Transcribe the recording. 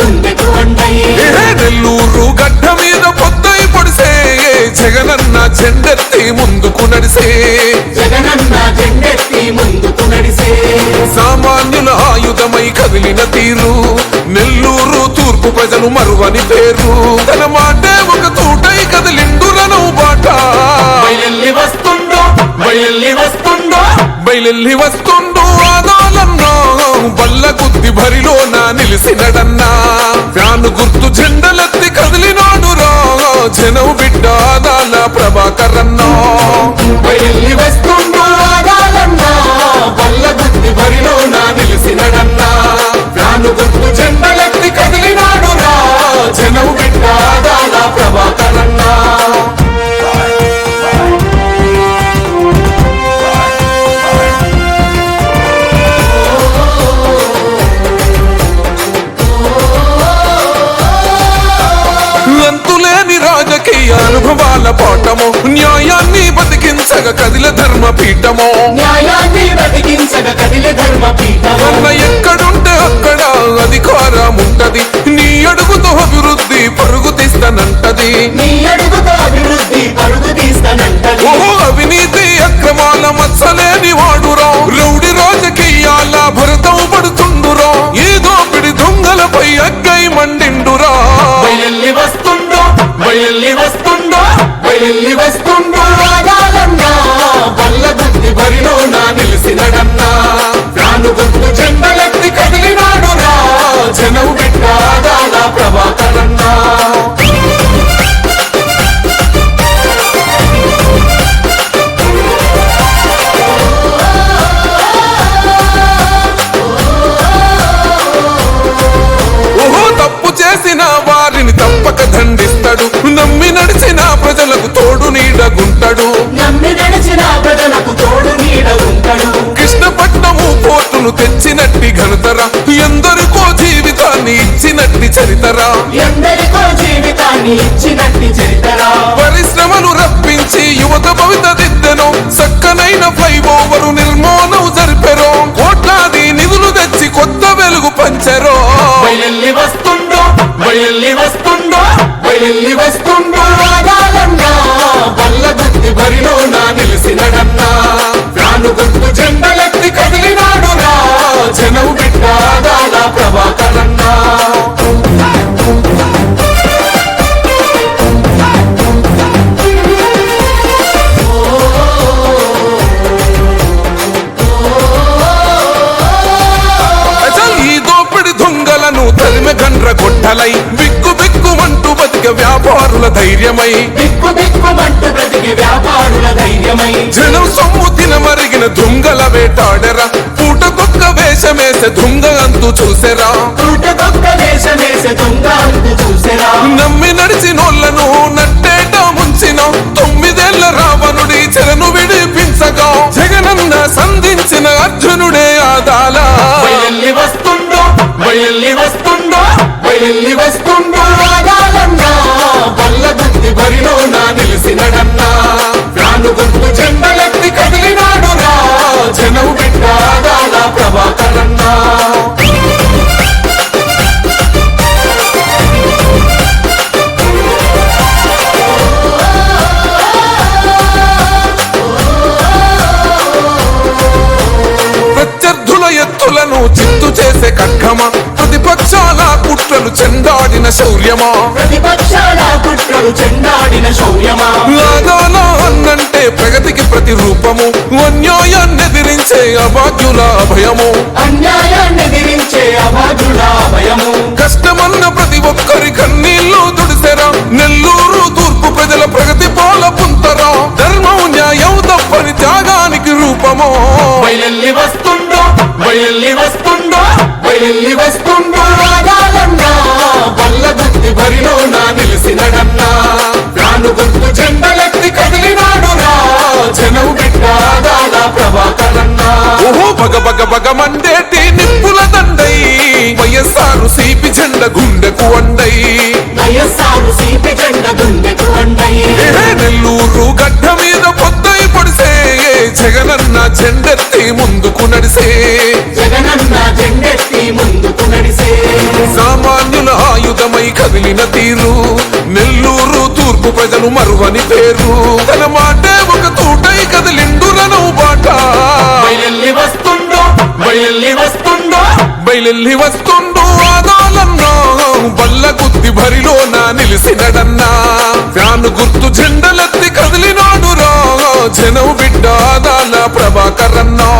గుండెకు నెల్లూరు గడ్డ మీద పొద్దై పొడిసే. జగనన్న జెండెత్తి ముందుకు నడిసే. జగనన్న జెండెత్తి ముందుకు నడిసే. సామాన్యుల ఆయుధమై కదిలిన తీరు. నెల్లూరు తూర్పు ప్రజలు మరువని పేరు. తన మాటే ఒక తూటై కదిలిండులను బాట. వస్తుండో బయలెల్లి వస్తుండో. బయలెల్లి వస్తుండు ఆదాలన్నా బల్ల గుద్ది భరిలో నా నిలిసినడన్నా. ఫ్యాను గుర్తు జెండలెత్తి కదిలినాడు రా జనం బతికించగ కదిల ధర్మ పీఠమో న్యాయాన్ని కదిలి ధర్మ పీఠము ఎక్కడుంటే అక్కడ అధికారం ఉంటది నీ అడుగుతో అభివృద్ధి పరుగు తీస్తానంటది. నీ అడుగుతో అభివృద్ధి పరుగు తీస్తానంటది. ఓ అవినీతి అక్రమాల మచ్చలేని వాడురా. రౌడి రాజకీయాల భరతం పడుతుండురా. ఈ దోపిడి దొంగలపై అగ్గై మండిండురా. వస్తుండో వస్తుండో వస్తుండో. బల్ల గుద్ది బరిలో నాని తెచ్చినట్టి ఘనతరా ఎందరికో జీవితాన్ని ఇచ్చినట్టి చరితరా. ఎందరికో జీవితాన్ని ఇచ్చినట్టి చరితరా. పరిశ్రమలు రప్పించి యువత భవిత దిద్దెను చక్కనైన ఫ్లైఓవర్ నిర్మాణం జరిపెరో. కోట్లాది నిధులు తెచ్చి కొత్త వెలుగు పంచెరో. వస్తుండో వస్తుండో వస్తుండో రాగాలన్నా. బల్ల గుద్ది బరిలో నా నిలిసినడన్నా గుర్తు జెండలెత్తి కదిలినాడు ధైర్యమై. దిక్కు దిక్కుమంటూ బ్రతికి వ్యాపారుల ధైర్యమై. జనం సొమ్ము తినమరిగిన దొంగల వేటాడెరా. పూటకొక్క వేషమేసే దొంగ అంతు చూసెరా. పూటకొక్క వేషమేసే దొంగ అంతు చూసెరా. వస్తుండో బయలెల్లి వస్తుండో బయలెల్లి వస్తుండో రాగాలన్నా? బల్ల గుద్ది బరిలో నా నిలిసినడన్నా? రాను గుర్తు జెండలెత్తి కదిలినాడు రా జనం బిడ్డ ఆదాల ప్రభాకరన్నా? ప్రత్యర్థుల ఎత్తులను కక్కమ ప్రతిపక్షాల కుట్రలు చెండాడిన శౌర్యమా ప్రతిపక్షాల కుట్రలు చెండాడిన శౌర్యమా లాగాల అన్నంటే ప్రగతికి ప్రతిరూపము. అన్యాయాన్ని ఎదిరించే అభాగ్యుల అభయము. అన్యాయాన్ని ఎదిరించే అభాగ్యుల భయము కష్టమన్న వస్తుండో రాగాలన్నా బల్ల గుద్ది బరిలో నా నిలిసినడన్నా. ఫ్యాను గుర్తు జెండలెత్తి కదిలినాడు రా జనం బిడ్డ ఆదాల ప్రభాకరన్నా. ఓహో బగ బగ బగ మండేటి నిప్పుల దండై. వైఎస్ఆర్ సిపి జెండ గుండెకు అండై వైఎస్ఆర్ సిపి జెండ గుండెకు అండయి ఏ నెల్లూరు గడ్డ మీద పొద్దై పొడిసే. చెండెత్తి ముందుకు నడిసే. జగనన్న జెండెత్తి ముందుకు నడిసే. సామాన్యుల ఆయుధమై కదిలిన తీరు నెల్లూరు తూర్పు ప్రజలు మరువని పేరు. తన మాటే ఒక తూటై కదిలిండురను బాట. బయలెల్లి వస్తుండో బయలెల్లి వస్తుండో. బయలెల్లి వస్తుండు ఆదాలన్నా బల్ల గుద్ది భరిలో నా నిలిసినడన్నా. ఫ్యాను గుర్తు జెండలెత్తి కదిలినాడు రా జనం బిడ్డ ఆదాల ప్రభాకరన్నా.